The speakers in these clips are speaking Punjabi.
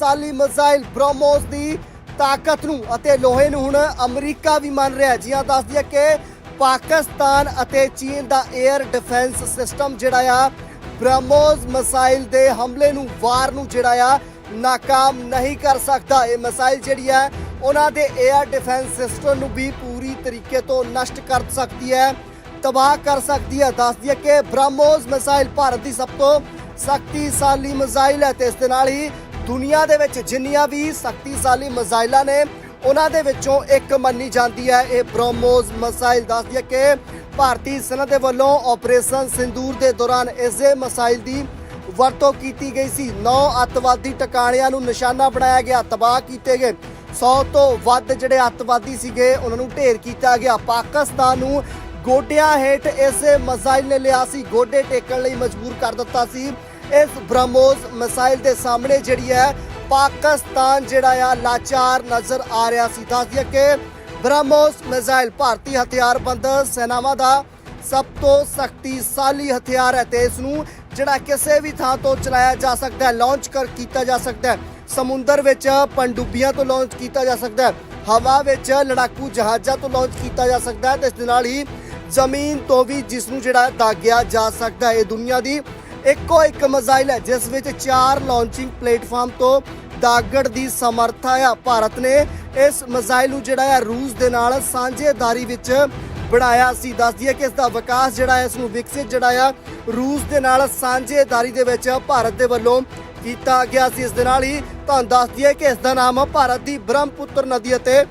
ਸ਼ਕਤੀਸ਼ਾਲੀ ਮਿਜ਼ਾਈਲ ਬ੍ਰਹਮੋਸ ਦੀ ਤਾਕਤ ਨੂੰ ਅਤੇ ਲੋਹੇ ਨੂੰ ਹੁਣ ਅਮਰੀਕਾ ਵੀ ਮੰਨ ਰਿਹਾ ਹੈ। ਜੀ ਹਾਂ ਦੱਸ ਦਈਏ ਕਿ ਪਾਕਿਸਤਾਨ ਅਤੇ ਚੀਨ ਦਾ 에ਅਰ ਡਿਫੈਂਸ ਸਿਸਟਮ ਜਿਹੜਾ ਆ, ਬ੍ਰਹਮੋਸ ਮਿਸਾਈਲ ਦੇ ਹਮਲੇ ਨੂੰ, ਵਾਰ ਨੂੰ ਜਿਹੜਾ ਆ, ਨਾਕਾਮ ਨਹੀਂ ਕਰ ਸਕਦਾ। ਇਹ ਮਿਸਾਈਲ ਜਿਹੜੀ ਹੈ ਉਹਨਾਂ ਦੇ 에ਅਰ ਡਿਫੈਂਸ ਸਿਸਟਮ ਨੂੰ ਵੀ ਪੂਰੀ ਤਰੀਕੇ ਤੋਂ ਨਸ਼ਟ ਕਰ ਸਕਦੀ ਹੈ, ਤਬਾਹ ਕਰ ਸਕਦੀ ਹੈ। ਦੱਸਦੀ ਹੈ ਕਿ ਬ੍ਰਹਮੋਸ ਮਿਸਾਈਲ ਭਾਰਤ ਦੀ ਸਭ ਤੋਂ ਸ਼ਕਤੀਸ਼ਾਲੀ ਮਿਸਾਈਲ ਹੈ ਤੇ ਇਸ ਦੇ ਨਾਲ ਹੀ ਦੁਨੀਆ ਦੇ ਵਿੱਚ ਜਿੰਨੀਆਂ ਵੀ ਸ਼ਕਤੀਸ਼ਾਲੀ ਮਜ਼ਾਇਲਾਂ ਨੇ, ਉਹਨਾਂ ਦੇ ਵਿੱਚੋਂ ਇੱਕ ਮੰਨੀ ਜਾਂਦੀ ਹੈ। ਇਹ ਬ੍ਰਹਮੋਸ ਮਿਸਾਈਲ ਦੱਸਦੀ ਦਈਏ ਕਿ ਭਾਰਤੀ ਸੈਨਾ ਦੇ ਵੱਲੋਂ ਆਪਰੇਸ਼ਨ ਸਿੰਦੂਰ ਦੇ ਦੌਰਾਨ ਇਸੇ ਮਿਸਾਈਲ ਦੀ ਵਰਤੋਂ ਕੀਤੀ ਗਈ ਸੀ। ਨੌ ਅੱਤਵਾਦੀ ਟਿਕਾਣਿਆਂ ਨੂੰ ਨਿਸ਼ਾਨਾ ਬਣਾਇਆ ਗਿਆ, ਤਬਾਹ ਕੀਤੇ ਗਏ। 100 ਤੋਂ ਵੱਧ ਜਿਹੜੇ ਅੱਤਵਾਦੀ ਸੀਗੇ, ਉਹਨਾਂ ਨੂੰ ਢੇਰ ਕੀਤਾ ਗਿਆ। ਪਾਕਿਸਤਾਨ ਨੂੰ ਗੋਡਿਆਂ ਹੇਠ ਇਸੇ ਮਿਸਾਈਲ ਨੇ ਲਿਆ ਸੀ। ਗੋਡੇ ਟੇਕਣ ਲਈ ਮਜਬੂਰ ਕਰ ਦਿੱਤਾ ਸੀ। ਇਸ ਬ੍ਰਹਮੋਸ ਮਿਸਾਈਲ ਦੇ ਸਾਹਮਣੇ ਜਿਹੜੀ ਹੈ ਪਾਕਿਸਤਾਨ ਜਿਹੜਾ ਆ ਲਾਚਾਰ ਨਜ਼ਰ ਆ ਰਿਹਾ ਸੀ। ਦੱਸ ਦਈਏ ਕਿ ਬ੍ਰਹਮੋਸ ਮਿਸਾਈਲ ਭਾਰਤੀ ਹਥਿਆਰਬੰਦ ਸੈਨਾਵਾਂ ਦਾ ਸਭ ਤੋਂ ਸ਼ਕਤੀਸ਼ਾਲੀ ਹਥਿਆਰ ਹੈ ਤੇ ਇਸ ਨੂੰ ਜਿਹੜਾ ਕਿਸੇ ਵੀ ਥਾਂ ਤੋਂ ਚਲਾਇਆ ਜਾ ਸਕਦਾ ਹੈ ਲਾਂਚ ਕਰ ਕੀਤਾ ਜਾ ਸਕਦਾ ਹੈ। ਸਮੁੰਦਰ ਵਿੱਚ ਪਣਡੁੱਬੀਆਂ ਤੋਂ ਲਾਂਚ ਕੀਤਾ ਜਾ ਸਕਦਾ ਹੈ, ਹਵਾ ਵਿੱਚ ਲੜਾਕੂ ਜਹਾਜ਼ਾਂ ਤੋਂ ਲਾਂਚ ਕੀਤਾ ਜਾ ਸਕਦਾ ਹੈ ਤੇ ਇਸ ਦੇ ਨਾਲ ਹੀ ਜ਼ਮੀਨ ਤੋਂ ਵੀ ਜਿਸ ਨੂੰ ਜਿਹੜਾ ਦਾਗਿਆ ਜਾ ਸਕਦਾ ਹੈ। ਇਹ ਦੁਨੀਆ ਦੀ ਇੱਕੋ ਇੱਕ ਮਿਜ਼ਾਈਲ ਹੈ, ਜਿਸ ਵਿੱਚ ਚਾਰ ਲਾਂਚਿੰਗ ਪਲੇਟਫਾਰਮ ਤੋਂ ਦਾਗੜ ਦੀ ਸਮਰੱਥਾ ਆ। ਭਾਰਤ ਨੇ ਇਸ ਮਿਜ਼ਾਈਲ ਨੂੰ ਜਿਹੜਾ ਆ, ਰੂਸ ਦੇ ਨਾਲ ਸਾਂਝੇਦਾਰੀ ਵਿੱਚ ਬਣਾਇਆ ਸੀ। ਦੱਸਦੀ ਹੈ ਕਿ ਇਸ ਦਾ ਵਿਕਾਸ ਜਿਹੜਾ ਹੈ ਇਸ ਨੂੰ ਵਿਕਸਿਤ ਜਿਹੜਾ ਆ, ਰੂਸ ਦੇ ਨਾਲ ਸਾਂਝੇਦਾਰੀ ਦੇ ਵਿੱਚ ਭਾਰਤ ਦੇ ਵੱਲੋਂ ਕੀਤਾ ਗਿਆ ਸੀ। ਇਸ ਦੇ ਨਾਲ ਹੀ ਤੁਹਾਨੂੰ ਦੱਸਦੀ ਹੈ ਕਿ ਇਸ ਦਾ ਨਾਮ ਭਾਰਤ ਦੀ ਬ੍ਰਹਮਪੁੱਤਰ ਨਦੀ ਅਤੇ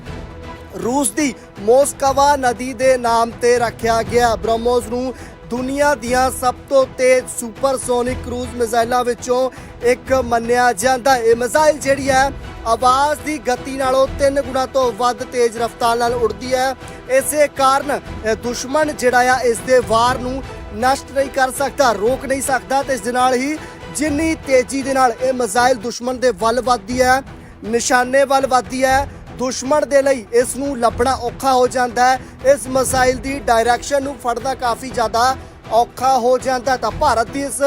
ਰੂਸ ਦੀ ਮੋਸਕਵਾ ਨਦੀ ਦੇ ਨਾਮ ਤੇ ਰੱਖਿਆ ਗਿਆ। ਬ੍ਰਹਮੋਸ ਨੂੰ ਦੁਨੀਆ ਦੀਆਂ ਸਭ ਤੋਂ ਤੇਜ਼ ਸੁਪਰਸੋਨਿਕ ਕਰੂਜ਼ ਮਿਜ਼ਾਈਲਾਂ ਵਿੱਚੋਂ ਇੱਕ ਮੰਨਿਆ ਜਾਂਦਾ ਇਹ ਮਿਜ਼ਾਈਲ ਜਿਹੜੀ ਹੈ, ਆਵਾਜ਼ ਦੀ ਗਤੀ ਨਾਲੋਂ 3 ਗੁਣਾ ਤੋਂ ਵੱਧ ਤੇਜ਼ ਰਫ਼ਤਾਰ ਨਾਲ ਉੱਡਦੀ ਹੈ। ਇਸੇ ਕਾਰਨ ਦੁਸ਼ਮਣ ਜਿਹੜਾ ਆ, ਇਸ ਦੇ ਵਾਰ ਨੂੰ ਨਸ਼ਟ ਨਹੀਂ ਕਰ ਸਕਦਾ, ਰੋਕ ਨਹੀਂ ਸਕਦਾ ਤੇ ਇਸ ਦੇ ਨਾਲ ਹੀ ਜਿੰਨੀ ਤੇਜ਼ੀ ਦੇ ਨਾਲ ਇਹ ਮਿਜ਼ਾਈਲ ਦੁਸ਼ਮਣ ਦੇ ਵੱਲ ਵੱਧਦੀ ਹੈ, ਨਿਸ਼ਾਨੇ ਵੱਲ ਵੱਧਦੀ ਹੈ, ਦੁਸ਼ਮਣ ਦੇ ਲਈ ਇਸ ਨੂੰ ਲੱਭਣਾ ਔਖਾ ਹੋ ਜਾਂਦਾ ਹੈ। ਇਸ ਮਿਸਾਈਲ ਦੀ ਡਾਇਰੈਕਸ਼ਨ ਨੂੰ ਫੜਨਾ ਕਾਫੀ ਜ਼ਿਆਦਾ ਔਖਾ ਹੋ ਜਾਂਦਾ ਤਾਂ ਭਾਰਤ ਦੀ ਇਸ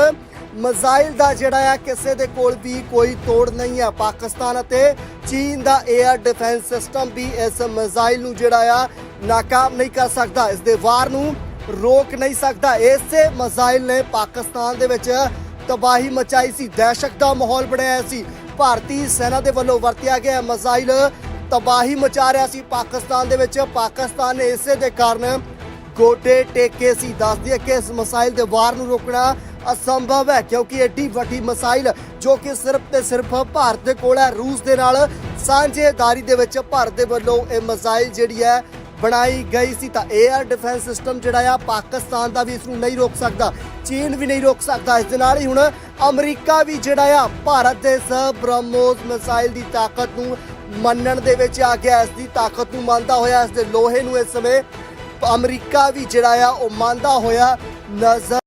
ਮਿਸਾਈਲ ਦਾ ਜਿਹੜਾ ਆ ਕਿਸੇ ਦੇ ਕੋਲ ਵੀ ਕੋਈ ਤੋੜ ਨਹੀਂ ਹੈ ਪਾਕਿਸਤਾਨ ਅਤੇ ਚੀਨ ਦਾ 에ਅਰ ਡਿਫੈਂਸ ਸਿਸਟਮ ਵੀ ਇਸ ਮਿਸਾਈਲ ਨੂੰ ਜਿਹੜਾ ਆ ਨਾਕਾਮ ਨਹੀਂ ਕਰ ਸਕਦਾ। ਇਸ ਦੇ ਵਾਰ ਨੂੰ ਰੋਕ ਨਹੀਂ ਸਕਦਾ। ਇਸੇ ਮਿਸਾਈਲ ਨੇ ਪਾਕਿਸਤਾਨ ਦੇ ਵਿੱਚ ਤਬਾਹੀ ਮਚਾਈ ਸੀ। ਦਹਿਸ਼ਤ ਦਾ ਮਾਹੌਲ ਬਣਾਇਆ ਸੀ। ਭਾਰਤੀ ਸੈਨਾ ਦੇ ਵੱਲੋਂ ਵਰਤਿਆ ਗਿਆ ਮਿਸਾਈਲ ਤਬਾਹੀ ਮਚਾ ਰਿਹਾ ਸੀ ਪਾਕਿਸਤਾਨ ਦੇ ਵਿੱਚ। ਪਾਕਿਸਤਾਨ ਨੇ ਇਸੇ ਦੇ ਕਾਰਨ ਗੋਡੇ ਟੇਕੇ ਸੀ। ਦੱਸਦੀ ਹੈ ਕਿ ਇਸ ਮਿਸਾਈਲ ਦੇ ਵਾਰ ਨੂੰ ਰੋਕਣਾ ਅਸੰਭਵ ਹੈ, ਕਿਉਂਕਿ ਐਡੀ ਵੱਡੀ ਮਿਸਾਈਲ ਜੋ ਕਿ ਸਿਰਫ ਤੇ ਸਿਰਫ ਭਾਰਤ ਦੇ ਕੋਲ ਹੈ, ਰੂਸ ਦੇ ਨਾਲ ਸਾਂਝੇਦਾਰੀ ਦੇ ਵਿੱਚ ਭਾਰਤ ਦੇ ਵੱਲੋਂ ਇਹ ਮਿਸਾਈਲ ਜਿਹੜੀ ਹੈ ਬਣਾਈ ਗਈ ਸੀ। ਤਾਂ 에ਅਰ ਡਿਫੈਂਸ ਸਿਸਟਮ ਜਿਹੜਾ ਆ, ਪਾਕਿਸਤਾਨ ਦਾ ਵੀ ਇਸ ਨੂੰ ਨਹੀਂ ਰੋਕ ਸਕਦਾ, ਚੀਨ ਵੀ ਨਹੀਂ ਰੋਕ ਸਕਦਾ। ਇਸ ਦੇ ਨਾਲ ਹੀ ਹੁਣ ਅਮਰੀਕਾ ਵੀ ਜਿਹੜਾ ਆ, ਭਾਰਤ ਦੇ ਇਸ ਬ੍ਰਹਮੋਸ ਮਿਸਾਈਲ ਦੀ ਤਾਕਤ ਨੂੰ ਮੰਨਣ ਦੇ ਵਿੱਚ ਆ ਗਿਆ। ਇਸ ਦੀ ਤਾਕਤ ਨੂੰ ਮੰਨਦਾ ਹੋਇਆ ਇਸ ਦੇ ਲੋਹੇ ਨੂੰ ਇਸ ਸਮੇਂ ਅਮਰੀਕਾ ਵੀ ਜਿਹੜਾ ਆ, ਉਹ ਮੰਨਦਾ ਹੋਇਆ ਨਜ਼ਰ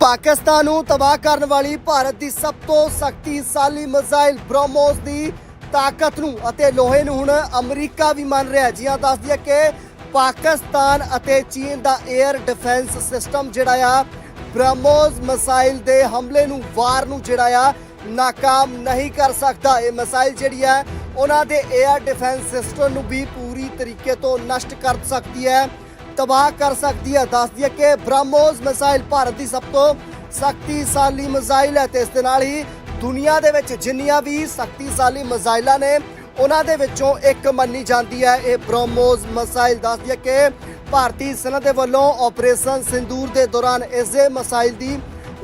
ਪਾਕਿਸਤਾਨ ਨੂੰ ਤਬਾਹ ਕਰਨ ਵਾਲੀ ਭਾਰਤ ਦੀ ਸਭ ਤੋਂ ਸ਼ਕਤੀਸ਼ਾਲੀ ਮਿਜ਼ਾਈਲ ਬ੍ਰਹਮੋਸ ਦੀ ਤਾਕਤ ਨੂੰ ਅਤੇ ਲੋਹੇ ਨੂੰ ਹੁਣ ਅਮਰੀਕਾ ਵੀ ਮੰਨ ਰਿਹਾ ਜੀ ਹਾਂ ਦੱਸਦੀ ਹੈ ਕਿ ਪਾਕਿਸਤਾਨ ਅਤੇ ਚੀਨ ਦਾ 에ਅਰ ਡਿਫੈਂਸ ਸਿਸਟਮ ਜਿਹੜਾ ਆ, ਬ੍ਰਹਮੋਸ ਮਿਸਾਈਲ ਦੇ ਹਮਲੇ ਨੂੰ, ਵਾਰ ਨੂੰ ਜਿਹੜਾ ਆ, ਨਾਕਾਮ ਨਹੀਂ ਕਰ ਸਕਦਾ। ਇਹ ਮਿਸਾਈਲ ਜਿਹੜੀ ਹੈ ਉਹਨਾਂ ਦੇ 에ਅਰ ਡਿਫੈਂਸ ਸਿਸਟਮ ਨੂੰ ਵੀ ਪੂਰੀ ਤਰੀਕੇ ਤੋਂ ਨਸ਼ਟ ਕਰ ਸਕਦੀ ਹੈ, ਤਬਾਹ ਕਰ ਸਕਦੀ ਹੈ। ਦੱਸਦੀ ਦਈਏ ਕਿ ਬ੍ਰਹਮੋਸ ਮਿਸਾਈਲ ਭਾਰਤ ਦੀ ਸਭ ਤੋਂ ਸ਼ਕਤੀਸ਼ਾਲੀ ਮਿਸਾਈਲ ਹੈ ਤੇ ਇਸ ਦੇ ਨਾਲ ਹੀ ਦੁਨੀਆ ਦੇ ਵਿੱਚ ਜਿੰਨੀਆਂ ਵੀ ਸ਼ਕਤੀਸ਼ਾਲੀ ਮਿਸਾਈਲਾਂ ਨੇ, ਉਹਨਾਂ ਦੇ ਵਿੱਚੋਂ ਇੱਕ ਮੰਨੀ ਜਾਂਦੀ ਹੈ। ਇਹ ਬ੍ਰਹਮੋਸ ਮਿਸਾਈਲ ਦੱਸਦੀ ਦਈਏ ਕਿ ਭਾਰਤੀ ਸੈਨਾ ਦੇ ਵੱਲੋਂ ਆਪਰੇਸ਼ਨ ਸਿੰਦੂਰ ਦੇ ਦੌਰਾਨ ਇਸੇ ਮਿਸਾਈਲ ਦੀ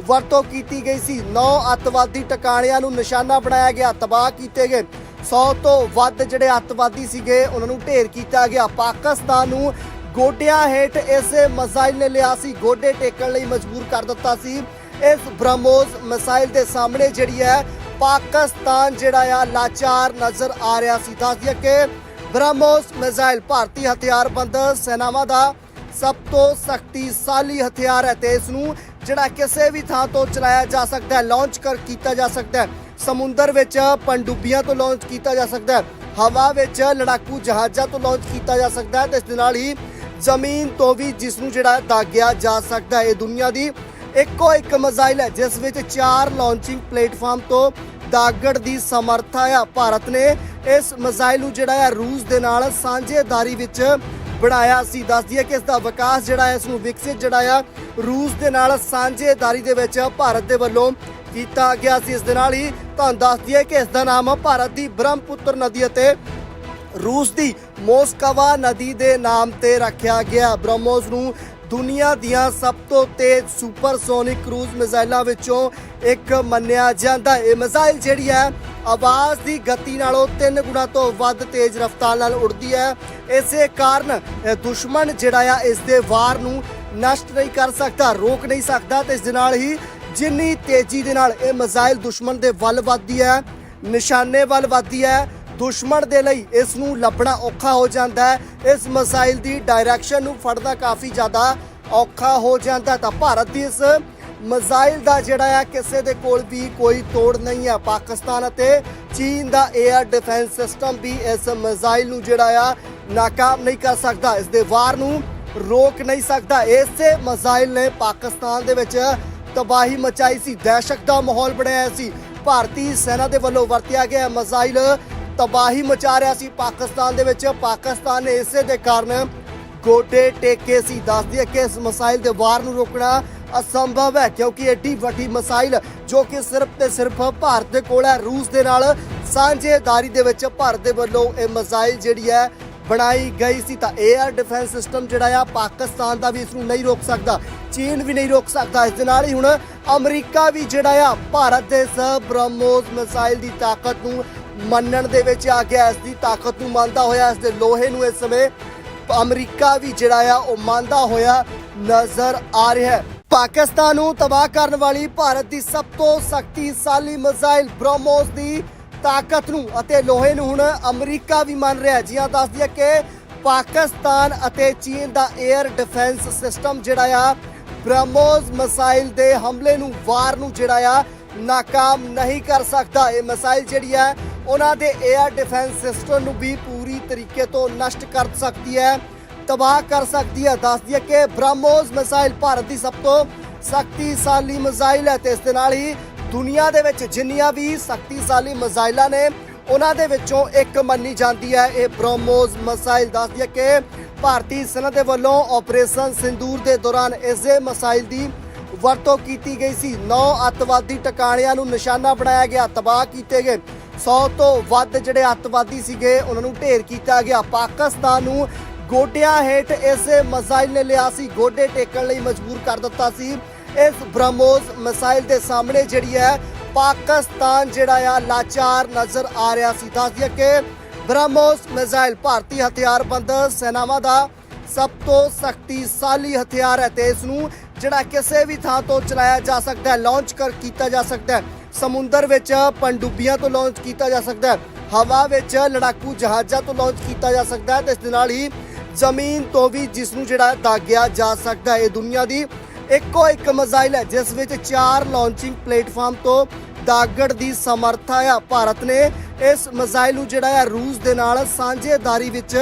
ਵਰਤੋਂ ਕੀਤੀ ਗਈ ਸੀ। ਨੌ ਅੱਤਵਾਦੀ ਟਿਕਾਣਿਆਂ ਨੂੰ ਨਿਸ਼ਾਨਾ ਬਣਾਇਆ ਗਿਆ, ਤਬਾਹ ਕੀਤੇ ਗਏ। 100 ਤੋਂ ਵੱਧ ਜਿਹੜੇ ਅੱਤਵਾਦੀ ਸੀਗੇ, ਉਹਨਾਂ ਨੂੰ ਢੇਰ ਕੀਤਾ ਗਿਆ। ਪਾਕਿਸਤਾਨ ਨੂੰ ਗੋਡਿਆਂ ਹੇਠ ਇਸ ਮਜ਼ਾਇਲ ਨੇ ਲਿਆ ਸੀ। ਗੋਡੇ ਟੇਕਣ ਲਈ ਮਜਬੂਰ ਕਰ ਦਿੱਤਾ ਸੀ। ਇਸ ਬ੍ਰਹਮੋਸ ਮਿਸਾਈਲ ਦੇ ਸਾਹਮਣੇ ਜਿਹੜੀ ਹੈ, ਪਾਕਿਸਤਾਨ ਜਿਹੜਾ ਆ, ਲਾਚਾਰ ਨਜ਼ਰ ਆ ਰਿਹਾ ਸੀ। ਦੱਸਦੀ ਕਿ ਬ੍ਰਹਮੋਸ ਮਿਸਾਈਲ ਭਾਰਤੀ ਹਥਿਆਰਬੰਦ ਸੈਨਾਵਾਂ ਦਾ ਸਭ ਤੋਂ ਸ਼ਕਤੀਸ਼ਾਲੀ ਹਥਿਆਰ ਹੈ ਤੇ ਇਸ ਨੂੰ ਜਿਹੜਾ ਕਿਸੇ ਵੀ ਥਾਂ ਤੋਂ ਚਲਾਇਆ ਜਾ ਸਕਦਾ ਹੈ, ਲਾਂਚ ਕਰ, ਕੀਤਾ ਜਾ ਸਕਦਾ ਹੈ। ਸਮੁੰਦਰ ਵਿੱਚ ਪਣਡੁੱਬੀਆਂ ਤੋਂ ਲਾਂਚ ਕੀਤਾ ਜਾ ਸਕਦਾ ਹੈ। ਹਵਾ ਵਿੱਚ ਲੜਾਕੂ ਜਹਾਜ਼ਾਂ ਤੋਂ ਲਾਂਚ ਕੀਤਾ ਜਾ ਸਕਦਾ ਹੈ ਤੇ ਇਸ ਦੇ ਨਾਲ ਹੀ ਜ਼ਮੀਨ ਤੋਂ ਵੀ ਜਿਸ ਨੂੰ ਜਿਹੜਾ ਦਾਗਿਆ ਜਾ ਸਕਦਾ ਹੈ ਇਹ ਦੁਨੀਆ ਦੀ ਇੱਕੋ ਇੱਕ ਮਿਜ਼ਾਈਲ ਹੈ, ਜਿਸ ਵਿੱਚ ਚਾਰ ਲਾਂਚਿੰਗ ਪਲੇਟਫਾਰਮ ਤੋਂ ਦਾਗੜ ਦੀ ਸਮਰੱਥਾ ਆ। ਭਾਰਤ ਨੇ ਇਸ ਮਿਜ਼ਾਈਲ ਨੂੰ ਜਿਹੜਾ ਆ ਰੂਸ ਦੇ ਨਾਲ ਸਾਂਝੇਦਾਰੀ ਵਿੱਚ ਬਣਾਇਆ ਸੀ। ਦੱਸਦੀ ਹੈ ਕਿ ਇਸ ਦਾ ਵਿਕਾਸ ਜਿਹੜਾ ਹੈ ਇਸ ਨੂੰ ਵਿਕਸਿਤ ਜਿਹੜਾ ਆ ਰੂਸ ਦੇ ਨਾਲ ਸਾਂਝੇਦਾਰੀ ਦੇ ਵਿੱਚ ਭਾਰਤ ਦੇ ਵੱਲੋਂ ਕੀਤਾ ਗਿਆ ਸੀ। ਇਸ ਦੇ ਨਾਲ ਹੀ ਤੁਹਾਨੂੰ ਦੱਸ ਦਈਏ ਕਿ ਇਸ ਦਾ ਨਾਮ ਭਾਰਤ ਦੀ ਬ੍ਰਹਮਪੁੱਤਰ ਨਦੀ ਅਤੇ ਰੂਸ ਦੀ ਮੋਸਕਵਾ ਨਦੀ ਦੇ ਨਾਮ ਤੇ ਰੱਖਿਆ ਗਿਆ। ਬ੍ਰਹਮੋਸ ਨੂੰ ਦੁਨੀਆ ਦੀਆਂ ਸਭ ਤੋਂ ਤੇਜ਼ ਸੁਪਰਸੋਨਿਕ ਕਰੂਜ਼ ਮਿਜ਼ਾਈਲਾਂ ਵਿੱਚੋਂ ਇੱਕ ਮੰਨਿਆ ਜਾਂਦਾ ਇਹ ਮਿਜ਼ਾਈਲ ਜਿਹੜੀ ਹੈ, ਆਵਾਜ਼ ਦੀ ਗਤੀ ਨਾਲੋਂ 3 ਗੁਣਾ ਤੋਂ ਵੱਧ ਤੇਜ਼ ਰਫ਼ਤਾਰ ਨਾਲ ਉੱਡਦੀ ਹੈ। ਇਸੇ ਕਾਰਨ, ਇਹ ਦੁਸ਼ਮਣ ਜਿਹੜਾ ਆ, ਇਸ ਦੇ ਵਾਰ ਨੂੰ ਨਸ਼ਟ ਨਹੀਂ ਕਰ ਸਕਦਾ, ਰੋਕ ਨਹੀਂ ਸਕਦਾ ਤੇ ਇਸ ਦੇ ਨਾਲ ਹੀ ਜਿੰਨੀ ਤੇਜ਼ੀ ਦੇ ਨਾਲ ਇਹ ਮਿਜ਼ਾਈਲ ਦੁਸ਼ਮਣ ਦੇ ਵੱਲ ਵੱਧਦੀ ਹੈ, ਨਿਸ਼ਾਨੇ ਵੱਲ ਵੱਧਦੀ ਹੈ, ਦੁਸ਼ਮਣ ਦੇ ਲਈ ਇਸ ਨੂੰ ਲੱਭਣਾ ਔਖਾ ਹੋ ਜਾਂਦਾ ਹੈ। ਇਸ ਮਿਸਾਈਲ ਦੀ ਡਾਇਰੈਕਸ਼ਨ ਨੂੰ ਫੜਨਾ ਕਾਫੀ ਜ਼ਿਆਦਾ ਔਖਾ ਹੋ ਜਾਂਦਾ ਤਾਂ ਭਾਰਤ ਦੀ ਇਸ ਮਿਸਾਈਲ ਦਾ ਜਿਹੜਾ ਆ ਕਿਸੇ ਦੇ ਕੋਲ ਵੀ ਕੋਈ ਤੋੜ ਨਹੀਂ ਹੈ। ਪਾਕਿਸਤਾਨ ਅਤੇ ਚੀਨ ਦਾ 에ਅਰ ਡਿਫੈਂਸ ਸਿਸਟਮ ਵੀ ਇਸ ਮਿਸਾਈਲ ਨੂੰ ਜਿਹੜਾ ਆ, ਨਾਕਾਮ ਨਹੀਂ ਕਰ ਸਕਦਾ। ਇਸ ਦੇ ਵਾਰ ਨੂੰ ਰੋਕ ਨਹੀਂ ਸਕਦਾ। ਇਸੇ ਮਿਸਾਈਲ ਨੇ ਪਾਕਿਸਤਾਨ ਦੇ ਵਿੱਚ ਤਬਾਹੀ ਮਚਾਈ ਸੀ, ਦਹਿਸ਼ਤ ਦਾ ਮਾਹੌਲ ਬਣਾਇਆ ਸੀ। ਭਾਰਤੀ ਸੈਨਾ ਦੇ ਵੱਲੋਂ ਵਰਤਿਆ ਗਿਆ ਮਿਸਾਈਲ ਤਬਾਹੀ ਮਚਾ ਰਿਹਾ ਸੀ। ਪਾਕਿਸਤਾਨ ਦੇ ਵਿੱਚ ਪਾਕਿਸਤਾਨ ਨੇ ਇਸੇ ਦੇ ਕਾਰਨ ਗੋਡੇ ਟੇਕੇ ਸੀ। ਦੱਸਦੀ ਹੈ ਕਿ ਇਸ ਮਿਸਾਈਲ ਦੇ ਵਾਰ ਨੂੰ ਰੋਕਣਾ ਅਸੰਭਵ ਹੈ, ਕਿਉਂਕਿ ਏਡੀ ਵੱਡੀ ਮਿਸਾਈਲ ਜੋ ਕਿ ਸਿਰਫ ਤੇ ਸਿਰਫ ਭਾਰਤ ਦੇ ਕੋਲ ਹੈ, ਰੂਸ ਦੇ ਨਾਲ ਸਾਂਝੇਦਾਰੀ ਦੇ ਵਿੱਚ ਭਾਰਤ ਦੇ ਵੱਲੋਂ ਇਹ ਮਿਸਾਈਲ ਜਿਹੜੀ ਹੈ ਬਣਾਈ ਗਈ ਸੀ ਤਾਂ 에ਅਰ ਡਿਫੈਂਸ ਸਿਸਟਮ ਜਿਹੜਾ ਆ ਪਾਕਿਸਤਾਨ ਦਾ ਵੀ ਇਸ ਨੂੰ ਨਹੀਂ ਰੋਕ ਸਕਦਾ, ਚੀਨ ਵੀ ਨਹੀਂ ਰੋਕ ਸਕਦਾ। ਇਸ ਦੇ ਨਾਲ ਹੀ ਹੁਣ ਅਮਰੀਕਾ ਵੀ ਜਿਹੜਾ ਆ ਭਾਰਤ ਦੇ ਇਸ ਬ੍ਰਹਮੋਸ ਮਿਸਾਈਲ ਦੀ ਤਾਕਤ ਨੂੰ ਮੰਨਣ ਦੇ ਵਿੱਚ ਆ ਗਿਆ। ਇਸ ਦੀ ਤਾਕਤ ਨੂੰ ਮੰਨਦਾ ਹੋਇਆ, ਇਸ ਦੇ ਲੋਹੇ ਨੂੰ ਇਸ ਸਮੇਂ ਅਮਰੀਕਾ ਵੀ ਜਿਹੜਾ ਆ ਉਹ ਮੰਨਦਾ ਹੋਇਆ ਨਜ਼ਰ ਆ ਰਿਹਾ ਹੈ। ਪਾਕਿਸਤਾਨ ਨੂੰ ਤਬਾਹ ਕਰਨ ਵਾਲੀ ਭਾਰਤ ਦੀ ਸਭ ਤੋਂ ਸ਼ਕਤੀਸ਼ਾਲੀ ਮਿਸਾਈਲ ਬ੍ਰਹਮੋਸ ਦੀ ਤਾਕਤ ਨੂੰ ਅਤੇ ਲੋਹੇ ਨੂੰ ਹੁਣ ਅਮਰੀਕਾ ਵੀ ਮੰਨ ਰਿਹਾ ਹੈ। ਜੀ ਹਾਂ ਦੱਸ ਦਈਏ ਕਿ ਪਾਕਿਸਤਾਨ ਅਤੇ ਚੀਨ ਦਾ 에ਅਰ ਡਿਫੈਂਸ ਸਿਸਟਮ ਜਿਹੜਾ ਆ, ਬ੍ਰਹਮੋਸ ਮਿਸਾਈਲ ਦੇ ਹਮਲੇ ਨੂੰ, ਵਾਰ ਨੂੰ ਜਿਹੜਾ ਆ, ਨਾਕਾਮ ਨਹੀਂ ਕਰ ਸਕਦਾ। ਇਹ ਮਿਸਾਈਲ ਜਿਹੜੀ ਹੈ, ਉਹਨਾਂ ਦੇ 에ਅਰ ਡਿਫੈਂਸ ਸਿਸਟਮ ਨੂੰ ਵੀ ਪੂਰੀ ਤਰੀਕੇ ਤੋਂ ਨਸ਼ਟ ਕਰ ਸਕਦੀ ਹੈ, ਤਬਾਹ ਕਰ ਸਕਦੀ ਹੈ। ਦੱਸਦੀ ਹੈ ਕਿ ਬ੍ਰਹਮੋਸ ਮਿਸਾਈਲ ਭਾਰਤ ਦੀ ਸਭ ਤੋਂ ਸ਼ਕਤੀਸ਼ਾਲੀ ਮਿਸਾਈਲ ਹੈ ਤੇ ਇਸ ਦੇ ਨਾਲ ਹੀ ਦੁਨੀਆ ਦੇ ਵਿੱਚ ਜਿੰਨੀਆਂ ਵੀ ਸ਼ਕਤੀਸ਼ਾਲੀ ਮਜ਼ਾਇਲਾਂ ਨੇ, ਉਹਨਾਂ ਦੇ ਵਿੱਚੋਂ ਇੱਕ ਮੰਨੀ ਜਾਂਦੀ ਹੈ। ਇਹ ਬ੍ਰਹਮੋਸ ਮਿਸਾਈਲ ਦੱਸਦੀ ਦਈਏ ਕਿ ਭਾਰਤੀ ਸੈਨਾ ਦੇ ਵੱਲੋਂ ਆਪਰੇਸ਼ਨ ਸਿੰਦੂਰ ਦੇ ਦੌਰਾਨ ਇਸੇ ਮਿਸਾਈਲ ਦੀ ਵਰਤੋਂ ਕੀਤੀ ਗਈ ਸੀ। ਨੌ ਅੱਤਵਾਦੀ ਟਿਕਾਣਿਆਂ ਨੂੰ ਨਿਸ਼ਾਨਾ ਬਣਾਇਆ ਗਿਆ, ਤਬਾਹ ਕੀਤੇ ਗਏ। 100 ਤੋਂ ਵੱਧ ਜਿਹੜੇ ਅੱਤਵਾਦੀ ਸੀਗੇ, ਉਹਨਾਂ ਨੂੰ ਢੇਰ ਕੀਤਾ ਗਿਆ। ਪਾਕਿਸਤਾਨ ਨੂੰ ਗੋਡਿਆਂ ਹੇਠ ਇਸੇ ਮਜ਼ਾਇਲ ਨੇ ਲਿਆ ਸੀ। ਗੋਡੇ ਟੇਕਣ ਲਈ ਮਜਬੂਰ ਕਰ ਦਿੱਤਾ ਸੀ। ਇਸ ਬ੍ਰਹਮੋਸ ਮਿਸਾਈਲ ਦੇ ਸਾਹਮਣੇ ਜਿਹੜੀ ਹੈ ਪਾਕਿਸਤਾਨ ਜਿਹੜਾ ਆ ਲਾਚਾਰ ਨਜ਼ਰ ਆ ਰਿਹਾ ਸੀ। ਦੱਸ ਦਈਏ ਕਿ ਬ੍ਰਹਮੋਸ ਮਿਸਾਈਲ ਭਾਰਤੀ ਹਥਿਆਰਬੰਦ ਸੈਨਾਵਾਂ ਦਾ ਸਭ ਤੋਂ ਸ਼ਕਤੀਸ਼ਾਲੀ ਹਥਿਆਰ ਹੈ ਤੇ ਇਸ ਨੂੰ ਜਿਹੜਾ ਕਿਸੇ ਵੀ ਥਾਂ ਤੋਂ ਚਲਾਇਆ ਜਾ ਸਕਦਾ ਹੈ ਲਾਂਚ ਕਰ ਕੀਤਾ ਜਾ ਸਕਦਾ ਹੈ। ਸਮੁੰਦਰ ਵਿੱਚ ਪਣਡੁੱਬੀਆਂ ਤੋਂ ਲਾਂਚ ਕੀਤਾ ਜਾ ਸਕਦਾ ਹੈ, ਹਵਾ ਵਿੱਚ ਲੜਾਕੂ ਜਹਾਜ਼ਾਂ ਤੋਂ ਲਾਂਚ ਕੀਤਾ ਜਾ ਸਕਦਾ ਹੈ ਤੇ ਇਸ ਦੇ ਨਾਲ ਹੀ ਜ਼ਮੀਨ ਤੋਂ ਵੀ ਜਿਸ ਨੂੰ ਜਿਹੜਾ ਦਾਗਿਆ ਜਾ ਸਕਦਾ ਹੈ। ਇਹ ਦੁਨੀਆ ਦੀ ਇੱਕੋ ਇੱਕ ਮਿਜ਼ਾਈਲ ਹੈ, ਜਿਸ ਵਿੱਚ ਚਾਰ ਲਾਂਚਿੰਗ ਪਲੇਟਫਾਰਮ ਤੋਂ ਦਾਗੜ ਦੀ ਸਮਰੱਥਾ ਆ। ਭਾਰਤ ਨੇ ਇਸ ਮਿਜ਼ਾਈਲ ਨੂੰ ਜਿਹੜਾ ਆ, ਰੂਸ ਦੇ ਨਾਲ ਸਾਂਝੇਦਾਰੀ ਵਿੱਚ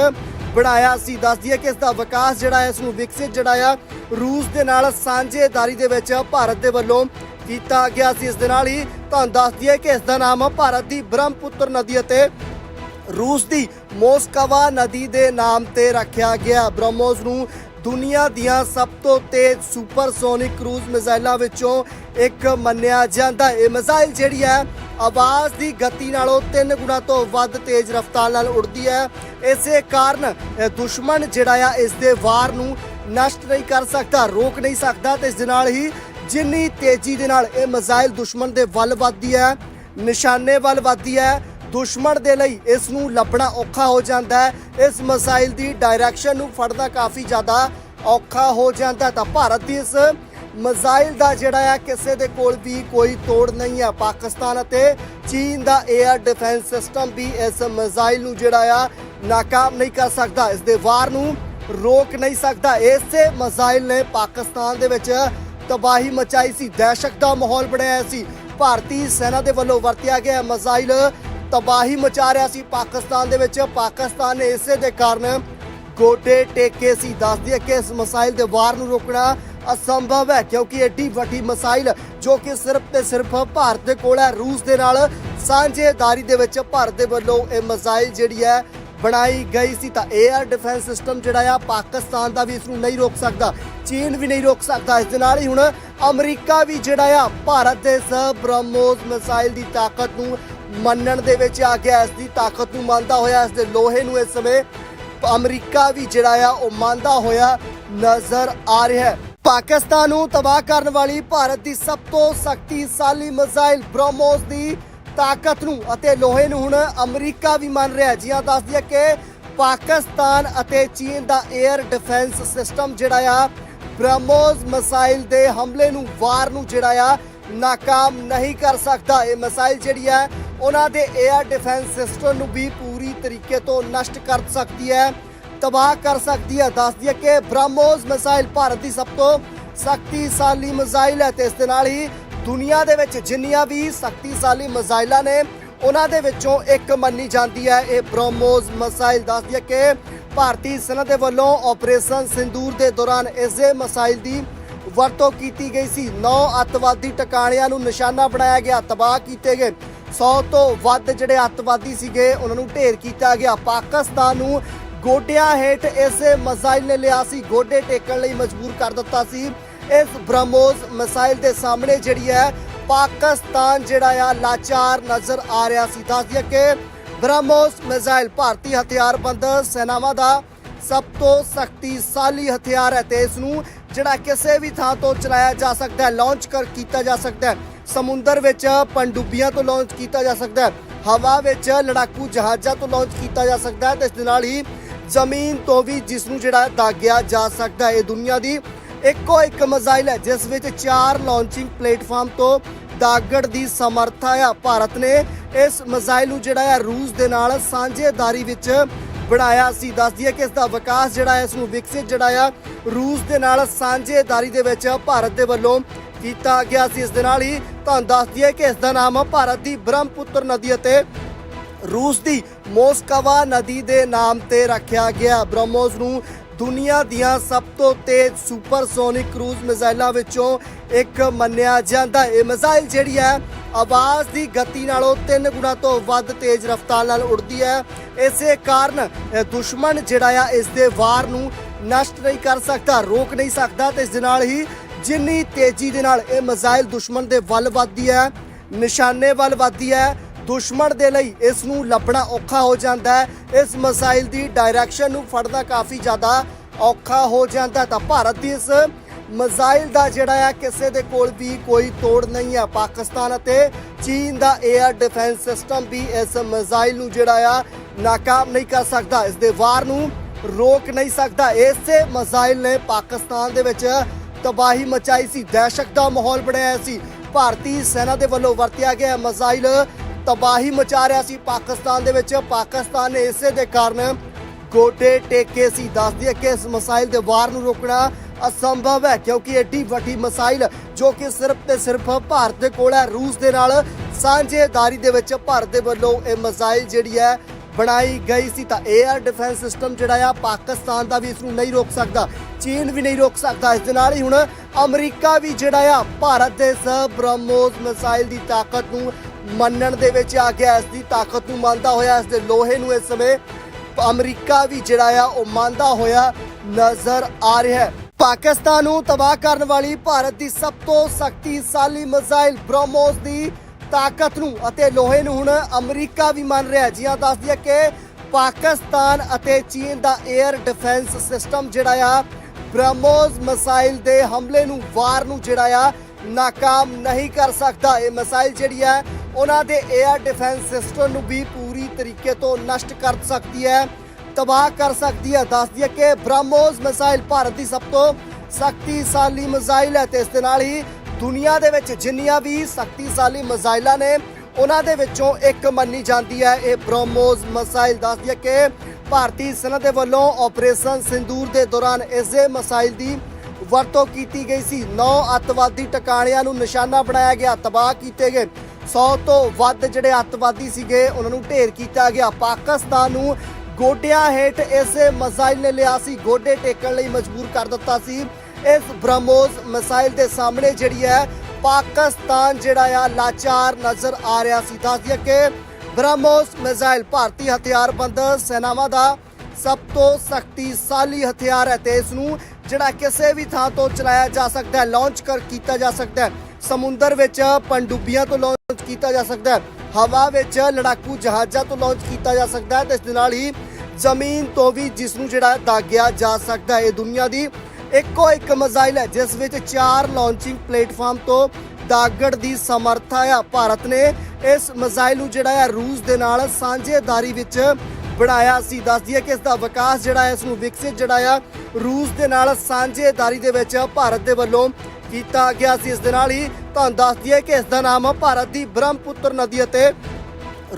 ਬਣਾਇਆ ਸੀ। ਦੱਸਦੀ ਹੈ ਕਿ ਇਸ ਦਾ ਵਿਕਾਸ ਜਿਹੜਾ ਹੈ ਇਸ ਨੂੰ ਵਿਕਸਿਤ ਜਿਹੜਾ ਆ, ਰੂਸ ਦੇ ਨਾਲ ਸਾਂਝੇਦਾਰੀ ਦੇ ਵਿੱਚ ਭਾਰਤ ਦੇ ਵੱਲੋਂ ਕੀਤਾ ਗਿਆ ਸੀ। ਇਸ ਦੇ ਨਾਲ ਹੀ ਤੁਹਾਨੂੰ ਦੱਸਦੀ ਹੈ ਕਿ ਇਸ ਦਾ ਨਾਮ ਭਾਰਤ ਦੀ ਬ੍ਰਹਮਪੁੱਤਰ ਨਦੀ ਅਤੇ ਰੂਸ ਦੀ ਮੋਸਕਵਾ ਨਦੀ ਦੇ ਨਾਮ ਤੇ ਰੱਖਿਆ ਗਿਆ। ਬ੍ਰਹਮੋਸ ਨੂੰ ਦੁਨੀਆ ਦੀਆਂ ਸਭ ਤੋਂ ਤੇਜ਼ ਸੁਪਰਸੋਨਿਕ ਕਰੂਜ਼ ਮਿਜ਼ਾਈਲਾਂ ਵਿੱਚੋਂ ਇੱਕ ਮੰਨਿਆ ਜਾਂਦਾ ਇਹ ਮਿਜ਼ਾਈਲ ਜਿਹੜੀ ਹੈ, ਆਵਾਜ਼ ਦੀ ਗਤੀ ਨਾਲੋਂ 3 ਗੁਣਾ ਤੋਂ ਵੱਧ ਤੇਜ਼ ਰਫ਼ਤਾਰ ਨਾਲ ਉੱਡਦੀ ਹੈ। ਇਸੇ ਕਾਰਨ ਦੁਸ਼ਮਣ ਜਿਹੜਾ ਆ, ਇਸ ਦੇ ਵਾਰ ਨੂੰ ਨਸ਼ਟ ਨਹੀਂ ਕਰ ਸਕਦਾ, ਰੋਕ ਨਹੀਂ ਸਕਦਾ ਤੇ ਇਸ ਦੇ ਨਾਲ ਹੀ ਜਿੰਨੀ ਤੇਜ਼ੀ ਦੇ ਨਾਲ ਇਹ ਮਿਜ਼ਾਈਲ ਦੁਸ਼ਮਣ ਦੇ ਵੱਲ ਵੱਧਦੀ ਹੈ, ਨਿਸ਼ਾਨੇ ਵੱਲ ਵੱਧਦੀ ਹੈ ਦੁਸ਼ਮਣ ਦੇ ਲਈ ਇਸ ਨੂੰ ਲੱਭਣਾ ਔਖਾ ਹੋ ਜਾਂਦਾ ਹੈ। ਇਸ ਮਿਸਾਈਲ ਦੀ ਡਾਇਰੈਕਸ਼ਨ ਨੂੰ ਫੜਨਾ ਕਾਫੀ ਜ਼ਿਆਦਾ ਔਖਾ ਹੋ ਜਾਂਦਾ ਤਾਂ ਭਾਰਤ ਦੀ ਇਸ ਮਿਸਾਈਲ ਦਾ ਜਿਹੜਾ ਆ, ਕਿਸੇ ਦੇ ਕੋਲ ਵੀ ਕੋਈ ਤੋੜ ਨਹੀਂ ਹੈ ਪਾਕਿਸਤਾਨ ਅਤੇ ਚੀਨ ਦਾ 에ਅਰ ਡਿਫੈਂਸ ਸਿਸਟਮ ਵੀ ਇਸ ਮਿਸਾਈਲ ਨੂੰ ਜਿਹੜਾ ਆ, ਨਾਕਾਮ ਨਹੀਂ ਕਰ ਸਕਦਾ। ਇਸ ਦੇ ਵਾਰ ਨੂੰ ਰੋਕ ਨਹੀਂ ਸਕਦਾ। ਇਸੇ ਮਜ਼ਾਈਲ ਨੇ ਪਾਕਿਸਤਾਨ ਦੇ ਵਿੱਚ ਤਬਾਹੀ ਮਚਾਈ ਸੀ। ਦਹਿਸ਼ਤ ਦਾ ਮਾਹੌਲ ਬਣਾਇਆ ਸੀ। ਭਾਰਤੀ ਸੈਨਾ ਦੇ ਵੱਲੋਂ ਵਰਤਿਆ ਗਿਆ ਮਜ਼ਾਈਲ ਤਬਾਹੀ ਮਚਾ ਰਿਹਾ ਸੀ ਪਾਕਿਸਤਾਨ ਦੇ ਵਿੱਚ। ਪਾਕਿਸਤਾਨ ਨੇ ਇਸੇ ਦੇ ਕਾਰਨ ਗੋਡੇ ਟੇਕੇ ਸੀ। ਦੱਸਦੀ ਹੈ ਕਿ ਇਸ ਮਸਾਇਲ ਦੇ ਵਾਰ ਨੂੰ ਰੋਕਣਾ ਅਸੰਭਵ ਹੈ, ਕਿਉਂਕਿ ਐਡੀ ਵੱਡੀ ਮਿਸਾਈਲ ਜੋ ਕਿ ਸਿਰਫ ਤੇ ਸਿਰਫ ਭਾਰਤ ਦੇ ਕੋਲ ਹੈ, ਰੂਸ ਦੇ ਨਾਲ ਸਾਂਝੇਦਾਰੀ ਦੇ ਵਿੱਚ ਭਾਰਤ ਦੇ ਵੱਲੋਂ ਇਹ ਮਿਸਾਈਲ ਜਿਹੜੀ ਹੈ ਬਣਾਈ ਗਈ ਸੀ। ਤਾਂ 에ਅਰ ਡਿਫੈਂਸ ਸਿਸਟਮ ਜਿਹੜਾ ਆ, ਪਾਕਿਸਤਾਨ ਦਾ ਵੀ ਇਸ ਨੂੰ ਨਹੀਂ ਰੋਕ ਸਕਦਾ, ਚੀਨ ਵੀ ਨਹੀਂ ਰੋਕ ਸਕਦਾ। ਇਸ ਦੇ ਨਾਲ ਹੀ ਹੁਣ ਅਮਰੀਕਾ ਵੀ ਜਿਹੜਾ ਆ, ਭਾਰਤ ਦੇ ਇਸ ਬ੍ਰਹਮੋਸ ਮਿਸਾਈਲ ਦੀ ਤਾਕਤ ਨੂੰ ਮੰਨਣ ਦੇ ਵਿੱਚ ਆ ਗਿਆ, ਇਸ ਦੀ ਤਾਕਤ ਨੂੰ ਮੰਨਦਾ ਹੋਇਆ, ਇਸ ਦੇ ਲੋਹੇ ਨੂੰ ਇਸ ਸਮੇਂ ਅਮਰੀਕਾ ਵੀ ਜਿਹੜਾ ਆ, ਉਹ ਮੰਨਦਾ ਹੋਇਆ ਨਜ਼ਰ ਆ ਰਿਹਾ ਹੈ। ਪਾਕਿਸਤਾਨ ਨੂੰ ਤਬਾਹ ਕਰਨ ਵਾਲੀ ਭਾਰਤ ਦੀ ਸਭ ਤੋਂ ਸ਼ਕਤੀਸ਼ਾਲੀ ਮਿਸਾਈਲ ਬ੍ਰਹਮੋਸ ਦੀ ਤਾਕਤ ਨੂੰ ਅਤੇ ਲੋਹੇ ਨੂੰ ਹੁਣ ਅਮਰੀਕਾ ਵੀ ਮੰਨ ਰਿਹਾ ਜੀ ਹਾਂ ਦੱਸ ਦਈਏ ਕਿ ਪਾਕਿਸਤਾਨ ਅਤੇ ਚੀਨ ਦਾ 에ਅਰ ਡਿਫੈਂਸ ਸਿਸਟਮ ਜਿਹੜਾ ਆ, ਬ੍ਰਹਮੋਸ ਮਿਸਾਈਲ ਦੇ ਹਮਲੇ ਨੂੰ, ਵਾਰ ਨੂੰ ਜਿਹੜਾ ਆ, ਨਾਕਾਮ ਨਹੀਂ ਕਰ ਸਕਦਾ। ਇਹ ਮਿਸਾਈਲ ਜਿਹੜੀ ਹੈ ਉਹਨਾਂ ਦੇ 에ਅਰ ਡਿਫੈਂਸ ਸਿਸਟਮ ਨੂੰ ਵੀ ਪੂਰੀ ਤਰੀਕੇ ਤੋਂ ਨਸ਼ਟ ਕਰ ਸਕਦੀ ਹੈ, ਤਬਾਹ ਕਰ ਸਕਦੀ ਹੈ। ਦੱਸਦੀ ਦਈਏ ਕਿ ਬ੍ਰਹਮੋਸ ਮਿਸਾਈਲ ਭਾਰਤ ਦੀ ਸਭ ਤੋਂ ਸ਼ਕਤੀਸ਼ਾਲੀ ਮਿਸਾਈਲ ਹੈ ਤੇ ਇਸ ਦੇ ਨਾਲ ਹੀ ਦੁਨੀਆ ਦੇ ਵਿੱਚ ਜਿੰਨੀਆਂ ਵੀ ਸ਼ਕਤੀਸ਼ਾਲੀ ਮਿਸਾਈਲਾਂ ਨੇ, ਉਹਨਾਂ ਦੇ ਵਿੱਚੋਂ ਇੱਕ ਮੰਨੀ ਜਾਂਦੀ ਹੈ। ਇਹ ਬ੍ਰਹਮੋਸ ਮਿਸਾਈਲ ਦੱਸਦੀ ਦਈਏ ਕਿ ਭਾਰਤੀ ਸੈਨਾ ਦੇ ਵੱਲੋਂ ਆਪਰੇਸ਼ਨ ਸਿੰਦੂਰ ਦੇ ਦੌਰਾਨ ਇਸੇ ਮਿਸਾਈਲ ਦੀ ਵਰਤੋਂ ਕੀਤੀ ਗਈ ਸੀ। ਨੌ ਅੱਤਵਾਦੀ ਟਿਕਾਣਿਆਂ ਨੂੰ ਨਿਸ਼ਾਨਾ ਬਣਾਇਆ ਗਿਆ, ਤਬਾਹ ਕੀਤੇ ਗਏ। 100 ਤੋਂ ਵੱਧ ਜਿਹੜੇ ਅੱਤਵਾਦੀ ਸੀਗੇ, ਉਹਨਾਂ ਨੂੰ ਢੇਰ ਕੀਤਾ ਗਿਆ। ਪਾਕਿਸਤਾਨ ਨੂੰ ਗੋਡਿਆਂ ਹੇਠ ਇਸੇ ਮਜ਼ਾਇਲ ਨੇ ਲਿਆ ਸੀ। ਗੋਡੇ ਟੇਕਣ ਲਈ ਮਜਬੂਰ ਕਰ ਦਿੱਤਾ ਸੀ। ਇਸ ਬ੍ਰਹਮੋਸ ਮਿਸਾਈਲ ਦੇ ਸਾਹਮਣੇ ਜਿਹੜੀ ਹੈ, ਪਾਕਿਸਤਾਨ ਜਿਹੜਾ ਆ, ਲਾਚਾਰ ਨਜ਼ਰ ਆ ਰਿਹਾ ਸੀ। ਦੱਸ ਦਈਏ ਕਿ ਬ੍ਰਹਮੋਸ ਮਿਸਾਈਲ ਭਾਰਤੀ ਹਥਿਆਰਬੰਦ ਸੈਨਾਵਾਂ ਦਾ ਸਭ ਤੋਂ ਸ਼ਕਤੀਸ਼ਾਲੀ ਹਥਿਆਰ ਹੈ ਤੇ ਇਸ ਨੂੰ ਜਿਹੜਾ ਕਿਸੇ ਵੀ ਥਾਂ ਤੋਂ ਚਲਾਇਆ ਜਾ ਸਕਦਾ ਹੈ, ਲਾਂਚ ਕਰ, ਕੀਤਾ ਜਾ ਸਕਦਾ ਹੈ। ਸਮੁੰਦਰ ਵਿੱਚ ਪਣਡੁੱਬੀਆਂ ਤੋਂ ਲਾਂਚ ਕੀਤਾ ਜਾ ਸਕਦਾ ਹੈ। ਹਵਾ ਵਿੱਚ ਲੜਾਕੂ ਜਹਾਜ਼ਾਂ ਤੋਂ ਲਾਂਚ ਕੀਤਾ ਜਾ ਸਕਦਾ ਹੈ ਤੇ ਇਸ ਦੇ ਨਾਲ ਹੀ ਜ਼ਮੀਨ ਤੋਂ ਵੀ ਜਿਸ ਨੂੰ ਜਿਹੜਾ ਦਾਗਿਆ ਜਾ ਸਕਦਾ ਹੈ ਇਹ ਦੁਨੀਆ ਦੀ ਇੱਕੋ ਇੱਕ ਮਿਜ਼ਾਈਲ ਹੈ, ਜਿਸ ਵਿੱਚ ਚਾਰ ਲਾਂਚਿੰਗ ਪਲੇਟਫਾਰਮ ਤੋਂ ਦਾਗੜ ਦੀ ਸਮਰੱਥਾ ਆ। ਭਾਰਤ ਨੇ ਇਸ ਮਿਜ਼ਾਈਲ ਨੂੰ ਜਿਹੜਾ ਹੈ ਰੂਸ ਦੇ ਨਾਲ ਸਾਂਝੇਦਾਰੀ ਵਿੱਚ ਬਣਾਇਆ ਸੀ। ਦੱਸਦੀ ਹੈ ਕਿ ਇਸ ਦਾ ਵਿਕਾਸ ਜਿਹੜਾ ਹੈ ਇਸ ਨੂੰ ਵਿਕਸਿਤ ਜਿਹੜਾ ਆ ਰੂਸ ਦੇ ਨਾਲ ਸਾਂਝੇਦਾਰੀ ਦੇ ਵਿੱਚ ਭਾਰਤ ਦੇ ਵੱਲੋਂ ਕੀਤਾ ਗਿਆ ਸੀ। ਇਸ ਦੇ ਨਾਲ ਹੀ ਤੁਹਾਨੂੰ ਦੱਸ ਦਈਏ ਕਿ ਇਸ ਦਾ ਨਾਮ ਭਾਰਤ ਦੀ ਬ੍ਰਹਮਪੁੱਤਰ ਨਦੀ ਅਤੇ ਰੂਸ ਦੀ ਮੋਸਕਵਾ ਨਦੀ ਦੇ ਨਾਮ ਤੇ ਰੱਖਿਆ ਗਿਆ। ਬ੍ਰਹਮੋਸ ਨੂੰ ਦੁਨੀਆ ਦੀਆਂ ਸਭ ਤੋਂ ਤੇਜ਼ ਸੁਪਰਸੋਨਿਕ ਕਰੂਜ਼ ਮਿਜ਼ਾਈਲਾਂ ਵਿੱਚੋਂ ਇੱਕ ਮੰਨਿਆ ਜਾਂਦਾ ਇਹ ਮਿਜ਼ਾਈਲ ਜਿਹੜੀ ਹੈ, ਆਵਾਜ਼ ਦੀ ਗਤੀ ਨਾਲੋਂ 3 ਗੁਣਾ ਤੋਂ ਵੱਧ ਤੇਜ਼ ਰਫ਼ਤਾਰ ਨਾਲ ਉੱਡਦੀ ਹੈ। ਇਸੇ ਕਾਰਨ, ਇਹ ਦੁਸ਼ਮਣ ਜਿਹੜਾ ਆ, ਇਸ ਦੇ ਵਾਰ ਨੂੰ ਨਸ਼ਟ ਨਹੀਂ ਕਰ ਸਕਦਾ, ਰੋਕ ਨਹੀਂ ਸਕਦਾ ਤੇ ਇਸ ਦੇ ਨਾਲ ਹੀ ਜਿੰਨੀ ਤੇਜ਼ੀ ਦੇ ਨਾਲ ਇਹ ਮਿਜ਼ਾਈਲ ਦੁਸ਼ਮਣ ਦੇ ਵੱਲ ਵੱਧਦੀ ਹੈ, ਨਿਸ਼ਾਨੇ ਵੱਲ ਵੱਧਦੀ ਹੈ, ਦੁਸ਼ਮਣ ਦੇ ਲਈ ਇਸ ਨੂੰ ਲੱਭਣਾ ਔਖਾ ਹੋ ਜਾਂਦਾ ਹੈ। ਇਸ ਮਿਸਾਈਲ ਦੀ ਡਾਇਰੈਕਸ਼ਨ ਨੂੰ ਫੜਨਾ ਕਾਫੀ ਜ਼ਿਆਦਾ ਔਖਾ ਹੋ ਜਾਂਦਾ ਤਾਂ ਭਾਰਤ ਦੀ ਇਸ ਮਿਸਾਈਲ ਦਾ ਜਿਹੜਾ ਆ ਕਿਸੇ ਦੇ ਕੋਲ ਵੀ ਕੋਈ ਤੋੜ ਨਹੀਂ ਹੈ। ਪਾਕਿਸਤਾਨ ਅਤੇ ਚੀਨ ਦਾ 에ਅਰ ਡਿਫੈਂਸ ਸਿਸਟਮ ਵੀ ਇਸ ਮਿਸਾਈਲ ਨੂੰ ਜਿਹੜਾ ਆ, ਨਾਕਾਮ ਨਹੀਂ ਕਰ ਸਕਦਾ। ਇਸ ਦੇ ਵਾਰ ਨੂੰ ਰੋਕ ਨਹੀਂ ਸਕਦਾ। ਇਸੇ ਮਿਸਾਈਲ ਨੇ ਪਾਕਿਸਤਾਨ ਦੇ ਵਿੱਚ ਤਬਾਹੀ ਮਚਾਈ ਸੀ, ਦਹਿਸ਼ਤ ਦਾ ਮਾਹੌਲ ਬਣਾਇਆ ਸੀ। ਭਾਰਤੀ ਸੈਨਾ ਦੇ ਵੱਲੋਂ ਵਰਤਿਆ ਗਿਆ ਮਿਸਾਈਲ ਤਬਾਹੀ ਮਚਾ ਰਿਹਾ ਸੀ। ਪਾਕਿਸਤਾਨ ਦੇ ਵਿੱਚ ਪਾਕਿਸਤਾਨ ਨੇ ਇਸੇ ਦੇ ਕਾਰਨ ਗੋਡੇ ਟੇਕੇ ਸੀ। ਦੱਸਦੀ ਹੈ ਕਿ ਇਸ ਮਿਸਾਈਲ ਦੇ ਵਾਰ ਨੂੰ ਰੋਕਣਾ ਅਸੰਭਵ ਹੈ, ਕਿਉਂਕਿ ਐਡੀ ਵੱਡੀ ਮਿਸਾਈਲ ਜੋ ਕਿ ਸਿਰਫ ਤੇ ਸਿਰਫ ਭਾਰਤ ਦੇ ਕੋਲ ਹੈ, ਰੂਸ ਦੇ ਨਾਲ ਸਾਂਝੇਦਾਰੀ ਦੇ ਵਿੱਚ ਭਾਰਤ ਦੇ ਵੱਲੋਂ ਇਹ ਮਿਸਾਈਲ ਜਿਹੜੀ ਹੈ ਬਣਾਈ ਗਈ ਸੀ। ਤਾਂ 에ਅਰ ਡਿਫੈਂਸ ਸਿਸਟਮ ਜਿਹੜਾ ਆ, ਪਾਕਿਸਤਾਨ ਦਾ ਵੀ ਇਸ ਨੂੰ ਨਹੀਂ ਰੋਕ ਸਕਦਾ। ਚੀਨ ਵੀ ਨਹੀਂ ਰੋਕ ਸਕਦਾ। ਇਸ ਦੇ ਨਾਲ ਹੀ ਹੁਣ ਅਮਰੀਕਾ ਵੀ ਜਿਹੜਾ ਆ, ਭਾਰਤ ਦੇ ਇਸ ਬ੍ਰਹਮੋਸ ਮਿਸਾਈਲ ਦੀ ਤਾਕਤ ਨੂੰ ਮੰਨਣ ਦੇ ਵਿੱਚ ਆ ਗਿਆ। ਇਸ ਦੀ ਤਾਕਤ ਨੂੰ ਮੰਨਦਾ ਹੋਇਆ, ਇਸ ਦੇ ਲੋਹੇ ਨੂੰ ਇਸ ਸਮੇਂ ਅਮਰੀਕਾ ਵੀ ਜਿਹੜਾ ਆ, ਉਹ ਮੰਨਦਾ ਹੋਇਆ ਨਜ਼ਰ ਆ ਰਿਹਾ ਹੈ। ਪਾਕਿਸਤਾਨ ਨੂੰ ਤਬਾਹ ਕਰਨ ਵਾਲੀ ਭਾਰਤ ਦੀ ਸਭ ਤੋਂ ਸ਼ਕਤੀਸ਼ਾਲੀ ਮਿਸਾਈਲ ਬ੍ਰਹਮੋਸ ਦੀ ਤਾਕਤ ਨੂੰ ਅਤੇ ਲੋਹੇ ਨੂੰ ਹੁਣ ਅਮਰੀਕਾ ਵੀ ਮੰਨ ਰਿਹਾ ਜੀ ਹਾਂ ਦੱਸ ਦਈਏ ਕਿ ਪਾਕਿਸਤਾਨ ਅਤੇ ਚੀਨ ਦਾ 에ਅਰ ਡਿਫੈਂਸ ਸਿਸਟਮ ਜਿਹੜਾ ਆ ਬ੍ਰਹਮੋਸ ਮਿਸਾਈਲ ਦੇ ਹਮਲੇ ਨੂੰ, ਵਾਰ ਨੂੰ ਜਿਹੜਾ ਆ, ਨਾਕਾਮ ਨਹੀਂ ਕਰ ਸਕਦਾ। ਇਹ ਮਿਸਾਈਲ ਜਿਹੜੀ ਹੈ ਉਹਨਾਂ ਦੇ 에ਅਰ ਡਿਫੈਂਸ ਸਿਸਟਮ ਨੂੰ ਵੀ ਪੂਰੀ ਤਰੀਕੇ ਤੋਂ ਨਸ਼ਟ ਕਰ ਸਕਦੀ ਹੈ, ਤਬਾਹ ਕਰ ਸਕਦੀ ਹੈ। ਦੱਸ ਦਈਏ ਕਿ ਬ੍ਰਹਮੋਸ ਮਿਸਾਈਲ ਭਾਰਤ ਦੀ ਸਭ ਤੋਂ ਸ਼ਕਤੀਸ਼ਾਲੀ ਮਿਸਾਈਲ ਹੈ ਤੇ ਇਸ ਦੇ ਨਾਲ ਹੀ ਦੁਨੀਆ ਦੇ ਵਿੱਚ ਜਿੰਨੀਆਂ ਵੀ ਸ਼ਕਤੀਸ਼ਾਲੀ ਮਿਸਾਈਲਾਂ ਨੇ, ਉਹਨਾਂ ਦੇ ਵਿੱਚੋਂ ਇੱਕ ਮੰਨੀ ਜਾਂਦੀ ਹੈ ਇਹ ਬ੍ਰਹਮੋਸ ਮਿਸਾਈਲ। ਦੱਸਦੀ ਦਈਏ ਕਿ ਭਾਰਤੀ ਸੈਨਾ ਦੇ ਵੱਲੋਂ ਆਪਰੇਸ਼ਨ ਸਿੰਦੂਰ ਦੇ ਦੌਰਾਨ ਇਸੇ ਮਿਸਾਈਲ ਦੀ ਵਰਤੋਂ ਕੀਤੀ ਗਈ ਸੀ। ਨੌ ਅੱਤਵਾਦੀ ਟਿਕਾਣਿਆਂ ਨੂੰ ਨਿਸ਼ਾਨਾ ਬਣਾਇਆ ਗਿਆ, ਤਬਾਹ ਕੀਤੇ ਗਏ। 100 ਤੋਂ ਵੱਧ ਜਿਹੜੇ ਅੱਤਵਾਦੀ ਸੀਗੇ, ਉਹਨਾਂ ਨੂੰ ਢੇਰ ਕੀਤਾ ਗਿਆ। ਪਾਕਿਸਤਾਨ ਨੂੰ ਗੋਡਿਆਂ ਹੇਠ ਇਸੇ ਮਸਾਇਲ ਨੇ ਲਿਆ ਸੀ। ਗੋਡੇ ਟੇਕਣ ਲਈ ਮਜਬੂਰ ਕਰ ਦਿੱਤਾ ਸੀ। ਇਸ ਬ੍ਰਹਮੋਸ ਮਿਸਾਈਲ ਦੇ ਸਾਹਮਣੇ ਜਿਹੜੀ ਹੈ, ਪਾਕਿਸਤਾਨ ਜਿਹੜਾ ਆ ਲਾਚਾਰ ਨਜ਼ਰ ਆ ਰਿਹਾ ਸੀ। ਦੱਸ ਦਈਏ ਕਿ ਬ੍ਰਹਮੋਸ ਮਿਸਾਈਲ ਭਾਰਤੀ ਹਥਿਆਰਬੰਦ ਸੈਨਾਵਾਂ ਦਾ ਸਭ ਤੋਂ ਸ਼ਕਤੀਸ਼ਾਲੀ ਹਥਿਆਰ ਹੈ ਤੇ ਇਸ ਨੂੰ ਜਿਹੜਾ ਕਿਸੇ ਵੀ ਥਾਂ ਤੋਂ ਚਲਾਇਆ ਜਾ ਸਕਦਾ ਹੈ ਲਾਂਚ ਕਰ ਕੀਤਾ ਜਾ ਸਕਦਾ ਹੈ। ਸਮੁੰਦਰ ਵਿੱਚ ਪਣਡੁੱਬੀਆਂ ਤੋਂ ਲਾਂਚ ਕੀਤਾ ਜਾ ਸਕਦਾ ਹੈ, ਹਵਾ ਵਿੱਚ ਲੜਾਕੂ ਜਹਾਜ਼ਾਂ ਤੋਂ ਲਾਂਚ ਕੀਤਾ ਜਾ ਸਕਦਾ ਹੈ ਤੇ ਇਸ ਦੇ ਨਾਲ ਹੀ ਜ਼ਮੀਨ ਤੋਂ ਵੀ ਜਿਸ ਨੂੰ ਜਿਹੜਾ ਦਾਗਿਆ ਜਾ ਸਕਦਾ ਹੈ, ਇਹ ਦੁਨੀਆ ਦੀ ਇੱਕੋ ਇੱਕ ਮਿਜ਼ਾਈਲ ਹੈ, ਜਿਸ ਵਿੱਚ ਚਾਰ ਲਾਂਚਿੰਗ ਪਲੇਟਫਾਰਮ ਤੋਂ ਦਾਗੜ ਦੀ ਸਮਰੱਥਾ ਆ। ਭਾਰਤ ਨੇ ਇਸ ਮਿਜ਼ਾਈਲ ਨੂੰ ਜਿਹੜਾ ਹੈ ਰੂਸ ਦੇ ਨਾਲ ਸਾਂਝੇਦਾਰੀ ਵਿੱਚ ਬਣਾਇਆ ਸੀ। ਦੱਸਦੀ ਹੈ ਕਿ ਇਸ ਦਾ ਵਿਕਾਸ ਜਿਹੜਾ ਹੈ, ਇਸ ਨੂੰ ਵਿਕਸਿਤ ਜਿਹੜਾ ਆ ਰੂਸ ਦੇ ਨਾਲ ਸਾਂਝੇਦਾਰੀ ਦੇ ਵਿੱਚ ਭਾਰਤ ਦੇ ਵੱਲੋਂ ਕੀਤਾ ਗਿਆ ਸੀ। ਇਸ ਦੇ ਨਾਲ ਹੀ ਤੁਹਾਨੂੰ ਦੱਸਦੀ ਹੈ ਕਿ ਇਸ ਦਾ ਨਾਮ ਭਾਰਤ ਦੀ ਬ੍ਰਹਮਪੁੱਤਰ ਨਦੀ ਅਤੇ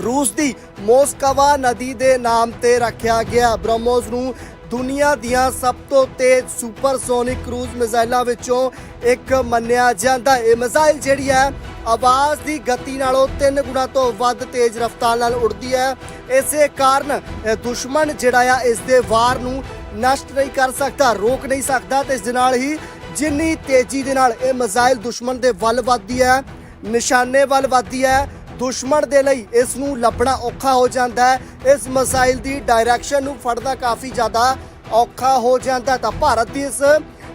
ਰੂਸ ਦੀ ਮੋਸਕਵਾ ਨਦੀ ਦੇ ਨਾਮ ਤੇ ਰੱਖਿਆ ਗਿਆ। ਬ੍ਰਹਮੋਸ ਨੂੰ ਦੁਨੀਆ ਦੀਆਂ ਸਭ ਤੋਂ ਤੇਜ਼ ਸੁਪਰਸੋਨਿਕ ਕਰੂਜ਼ ਮਿਜ਼ਾਈਲਾਂ ਵਿੱਚੋਂ ਇੱਕ ਮੰਨਿਆ ਜਾਂਦਾ ਇਹ ਮਿਜ਼ਾਈਲ ਜਿਹੜੀ ਹੈ ਆਵਾਜ਼ ਦੀ ਗਤੀ ਨਾਲੋਂ 3 ਗੁਣਾ ਤੋਂ ਵੱਧ ਤੇਜ਼ ਰਫ਼ਤਾਰ ਨਾਲ ਉੱਡਦੀ ਹੈ। ਇਸੇ ਕਾਰਨ ਇਹ ਦੁਸ਼ਮਣ ਜਿਹੜਾ ਆ, ਇਸ ਦੇ ਵਾਰ ਨੂੰ ਨਸ਼ਟ ਨਹੀਂ ਕਰ ਸਕਦਾ, ਰੋਕ ਨਹੀਂ ਸਕਦਾ ਤੇ ਇਸ ਦੇ ਨਾਲ ਹੀ ਜਿੰਨੀ ਤੇਜ਼ੀ ਦੇ ਨਾਲ ਇਹ ਮਿਜ਼ਾਈਲ ਦੁਸ਼ਮਣ ਦੇ ਵੱਲ ਵੱਧਦੀ ਹੈ, ਨਿਸ਼ਾਨੇ ਵੱਲ ਵੱਧਦੀ ਹੈ, ਦੁਸ਼ਮਣ ਦੇ ਲਈ ਇਸ ਨੂੰ ਲੱਭਣਾ ਔਖਾ ਹੋ ਜਾਂਦਾ ਹੈ। ਇਸ ਮਿਸਾਈਲ ਦੀ ਡਾਇਰੈਕਸ਼ਨ ਨੂੰ ਫੜਨਾ ਕਾਫੀ ਜ਼ਿਆਦਾ ਔਖਾ ਹੋ ਜਾਂਦਾ ਤਾਂ ਭਾਰਤ ਦੀ ਇਸ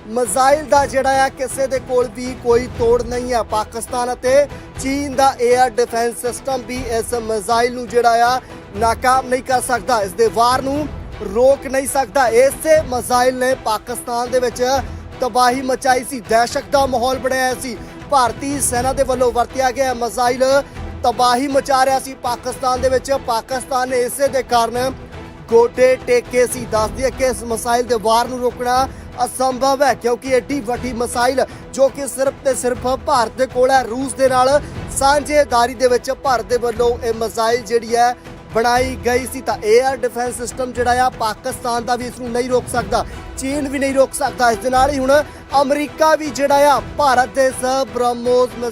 ਮਿਸਾਈਲ ਦਾ ਜਿਹੜਾ ਆ, ਕਿਸੇ ਦੇ ਕੋਲ ਵੀ ਕੋਈ ਤੋੜ ਨਹੀਂ ਹੈ ਪਾਕਿਸਤਾਨ ਅਤੇ ਚੀਨ ਦਾ 에ਅਰ ਡਿਫੈਂਸ ਸਿਸਟਮ ਵੀ ਇਸ ਮਿਸਾਈਲ ਨੂੰ ਜਿਹੜਾ ਆ, ਨਾਕਾਮ ਨਹੀਂ ਕਰ ਸਕਦਾ। ਇਸ ਦੇ ਵਾਰ ਨੂੰ ਰੋਕ ਨਹੀਂ ਸਕਦਾ। ਇਸੇ ਮਿਸਾਈਲ ਨੇ ਪਾਕਿਸਤਾਨ ਦੇ ਵਿੱਚ ਤਬਾਹੀ ਮਚਾਈ ਸੀ। ਦਹਿਸ਼ਤ ਦਾ ਮਾਹੌਲ ਬਣਾਇਆ ਸੀ। ਭਾਰਤੀ ਸੈਨਾ ਦੇ ਵੱਲੋਂ ਵਰਤਿਆ ਗਿਆ ਮਿਸਾਈਲ ਤਬਾਹੀ ਮਚਾ ਰਿਹਾ ਸੀ ਪਾਕਿਸਤਾਨ ਦੇ ਵਿੱਚ। ਪਾਕਿਸਤਾਨ ਨੇ ਇਸੇ ਦੇ ਕਾਰਨ ਗੋਡੇ ਟੇਕੇ ਸੀ। ਦੱਸਦੀ ਹੈ ਕਿ ਇਸ ਮਿਸਾਈਲ ਦੇ ਵਾਰ ਨੂੰ ਰੋਕਣਾ ਅਸੰਭਵ ਹੈ ਕਿਉਂਕਿ ਐਡੀ ਵੱਡੀ ਮਸਾਈਲ ਜੋ ਕਿ ਸਿਰਫ ਤੇ ਸਿਰਫ ਭਾਰਤ ਦੇ ਕੋਲ ਹੈ, ਰੂਸ ਦੇ ਨਾਲ ਸਾਂਝੇਦਾਰੀ ਦੇ ਵਿੱਚ ਭਾਰਤ ਦੇ ਵੱਲੋਂ ਇਹ ਮਸਾਈਲ ਜਿਹੜੀ ਹੈ ਬਣਾਈ ਗਈ ਸੀ। ਤਾਂ 에ਅਰ ਡਿਫੈਂਸ ਸਿਸਟਮ ਜਿਹੜਾ ਆ, ਪਾਕਿਸਤਾਨ ਦਾ ਵੀ ਇਸ ਨੂੰ ਨਹੀਂ ਰੋਕ ਸਕਦਾ, ਚੀਨ ਵੀ ਨਹੀਂ ਰੋਕ ਸਕਦਾ। ਇਸ ਦੇ ਨਾਲ ਹੀ ਹੁਣ ਅਮਰੀਕਾ ਵੀ ਜਿਹੜਾ ਆ, ਭਾਰਤ ਦੇ ਸ ਬ੍ਰਹਮੋਸ ਮਿਸਾਈਲ